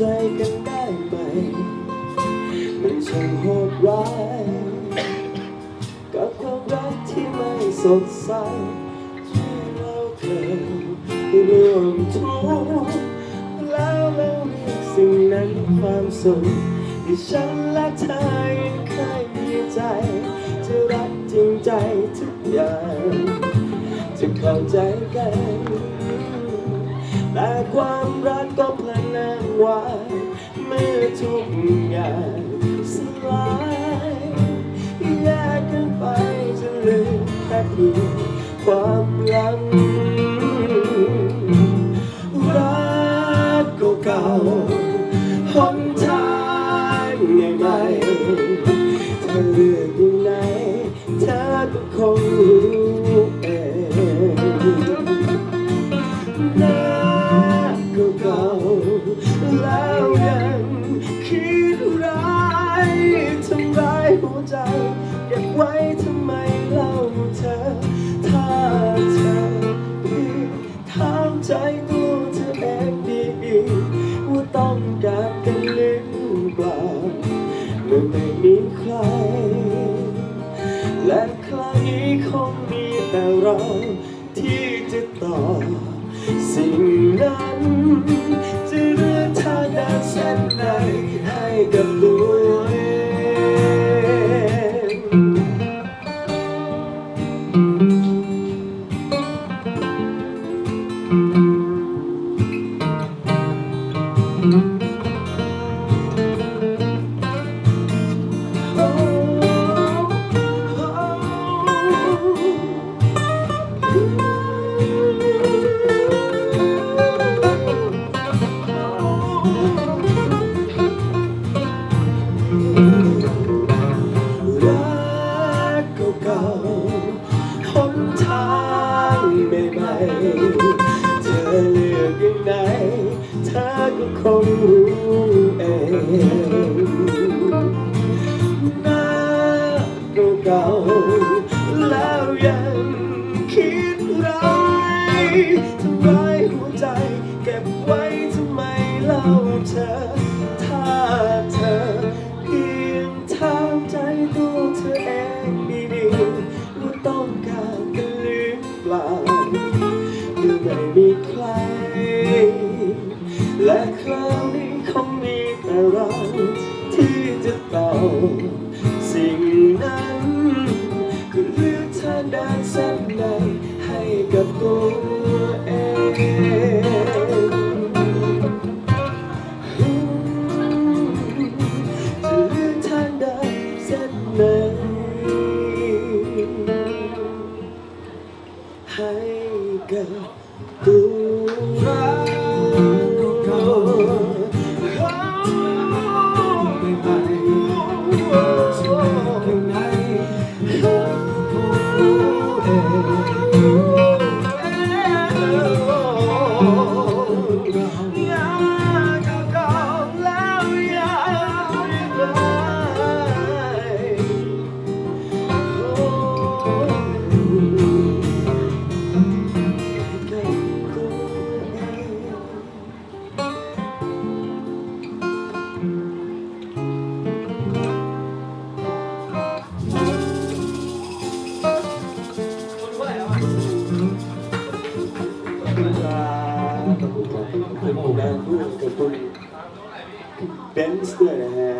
จะเข้าใจกันได้ไหม มันช่างโหดร้าย กับความรักที่ไม่สดใสที่เราเคยร่วมทุกข์แล้วเราเรียกสิ่งนั้นความสุขที่ฉันและเธอยังเคยมีใจ จะรักจริงใจทุกอย่างจะเข้าใจกันแต่ความรักก็พลัน นานวายเมื่อทุกอย่างสลายแยกกันไปจะเหลือแค่เพียงความหลังรักเก่าๆหน ไว้ทำไมเล่าเธอ ถ้าเธอีถามใจตัวเธอเองดีๆว่าต้องการกันหรือเปล่าเมื่อไม่มีใคร และครั้งนี้คงมีแต่เราที่ รั ก่า แล้วยังคิดร้ายทำร้ายหัวใจ เก็บไว้ทำไมเล่าเธอ ถ้าเธอเพียงถามใจตัวเธอเองดีๆว่าต้องการกันหรือเปล่าหรือไม่มีใคร และคราวนี้คงมีแต่เราที่จะเตอ เส้นให้กับตัวเองจะเลือกทางใดเส้นไหนให้กับตัวเรา ขอบคุณครั